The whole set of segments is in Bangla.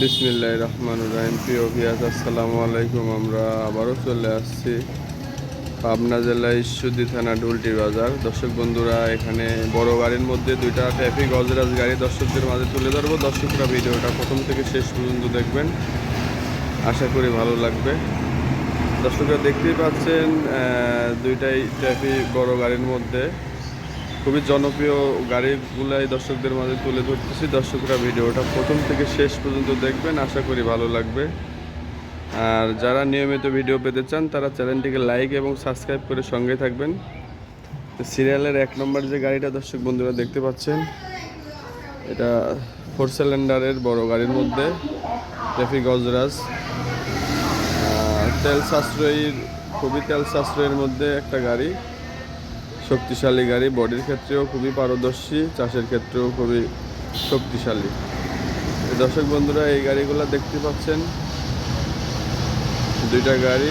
বিসমিল্লাহ রহমান রাহিম। প্রিয় ভিয়াজ আসসালামু আলাইকুম। আমরা আবারও চলে আসছি পাবনা জেলা ঈশ্বরদী থানা ডুলটি বাজার। দর্শক বন্ধুরা, এখানে বড় গাড়ির মধ্যে দুইটা ট্রাফিক গজরাজ গাড়ি দর্শকদের মাঝে তুলে ধরবো। দর্শকরা ভিডিওটা প্রথম থেকে শেষ পর্যন্ত দেখবেন। আশা করি ভালো লাগবে। দর্শকরা দেখতেই পাচ্ছেন দুইটাই ট্রাফিক বড় গাড়ির মধ্যে। খুবই জনপ্রিয় গাড়িগুলাই দর্শকদের মাঝে তুলে ধরতেছি। দর্শকরা ভিডিওটা প্রথম থেকে শেষ পর্যন্ত দেখবেন, আশা করি ভালো লাগবে। আর যারা নিয়মিত ভিডিও পেতে চান, তারা চ্যানেলটিকে লাইক এবং সাবস্ক্রাইব করে সঙ্গে থাকবেন। সিরিয়ালের এক নম্বর যে গাড়িটা দর্শক বন্ধুরা দেখতে পাচ্ছেন, এটা ফোর সিলিন্ডারের বড় গাড়ির মধ্যে ট্রাফিক গজরাজ। তেল সাশ্রয়ীর, খুবই তেল সাশ্রয়ের মধ্যে একটা গাড়ি। শক্তিশালী গাড়ি, বডির ক্ষেত্রেও খুবই পারদর্শী, চাষের ক্ষেত্রেও খুবই শক্তিশালী। দর্শক বন্ধুরা, এই গাড়িগুলো দেখতে পাচ্ছেন। দুইটা গাড়ি।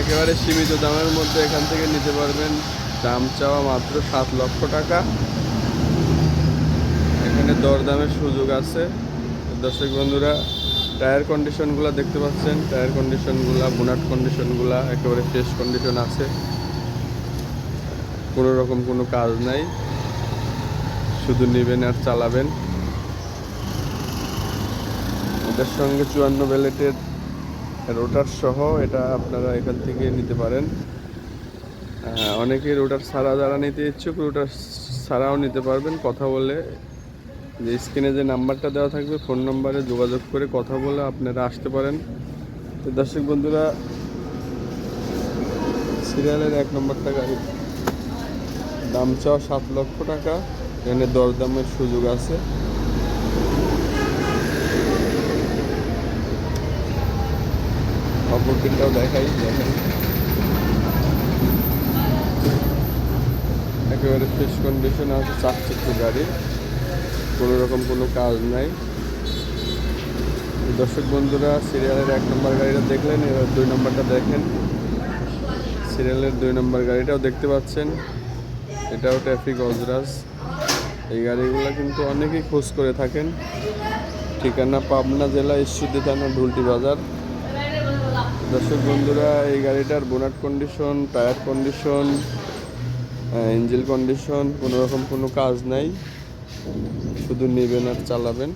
একেবারে সীমিত দামের মধ্যে এখান থেকে নিতে পারবেন। দাম চাওয়া মাত্র সাত লক্ষ টাকা। এখানে দরদামের সুযোগ আছে। দর্শক বন্ধুরা টায়ার কন্ডিশনগুলো দেখতে পাচ্ছেন। টায়ার কন্ডিশনগুলো বোনাট কন্ডিশনগুলো একেবারে ফ্রেশ কন্ডিশন আছে। কোনো রকম কোনো কাজ নাই। শুধু নেবেন আর চালাবেন। এটার সঙ্গে চুয়ান্ন বেলেটের রোটার সহ এটা আপনারা এখান থেকে নিতে পারেন। অনেকে রোটার ছাড়া যারা নিতে ইচ্ছুক, রোটার ছাড়াও নিতে পারবেন। কথা বলে যে স্ক্রিনে যে নাম্বারটা দেওয়া থাকবে, ফোন নাম্বারে যোগাযোগ করে কথা বলে আপনারা আসতে পারেন। তো দর্শক বন্ধুরা, সিরিয়ালের এক নম্বরটা গাড়ি। দাম চাওয়া সাত লক্ষ টাকা। এখানে দরদামের সুযোগ আছে। অপরদিনটাও দেখাই দেখাই। একেবারে ফ্রেশ কন্ডিশন আছে, চার চারচক্র গাড়ি। কোনো রকম কোনো কাজ নাই। দর্শক বন্ধুরা সিরিয়ালের এক নম্বর গাড়িটা দেখলেন, এবার দুই নম্বরটা দেখেন। সিরিয়ালের দুই নম্বর গাড়িটাও দেখতে পাচ্ছেন। এটাও ট্রাফিক অজরাজ। এই গাড়িগুলো কিন্তু অনেকেই খোঁজ করে থাকেন। ঠিকানা পাবনা জেলা ঈশ্বরদী থানা ঢুলটি বাজার। দর্শক বন্ধুরা, এই গাড়িটার bonnet condition tyre condition engine condition কোনো রকম কোনো কাজ নাই। শুধু নেবেন আর চালাবেন।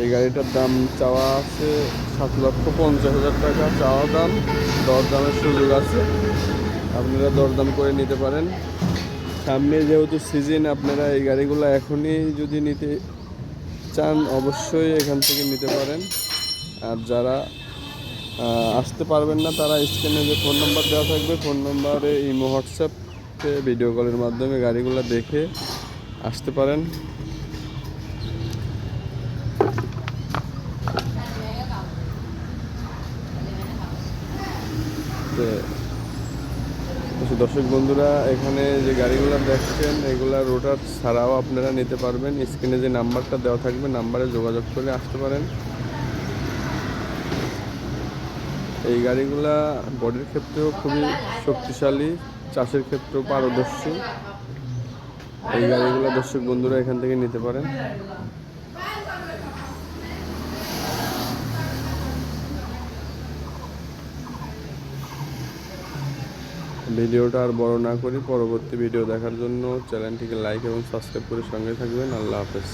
এই গাড়িটার দাম চাওয়া আছে সাত লক্ষ পঞ্চাশ হাজার টাকা। চাওয়া দাম, দরদামের সুযোগ আছে। আপনারা দরদাম করে নিতে পারেন। সামনে যেহেতু সিজন, আপনারা এই গাড়িগুলো এখনই যদি নিতে চান, অবশ্যই এখান থেকে নিতে পারেন। আর যারা আসতে পারবেন না, তারা স্ক্রিনে যে ফোন নাম্বার দেওয়া থাকবে, ফোন নাম্বারে ইমো, হোয়াটসঅ্যাপে ভিডিও কলের মাধ্যমে গাড়িগুলো দেখে আসতে পারেন। দর্শক বন্ধুরা, এখানে যে গাড়িগুলো দেখছেন, এগুলা রোটার ছাড়াও আপনারা নিতে পারবেন। স্ক্রিনে যে নাম্বারটা দেওয়া থাকবে নাম্বারে যোগাযোগ করে আসতে পারেন। এই গাড়িগুলা বডির ক্ষেত্রেও খুবই শক্তিশালী, চাষের ক্ষেত্রেও পারদর্শী। এই গাড়িগুলো দর্শক বন্ধুরা এখান থেকে নিতে পারেন। ভিডিওটা আর বড় না করি, পরবর্তী ভিডিও দেখার জন্য চ্যানেলটিকে লাইক এবং সাবস্ক্রাইব করে সঙ্গে থাকবেন। আল্লাহ হাফেজ।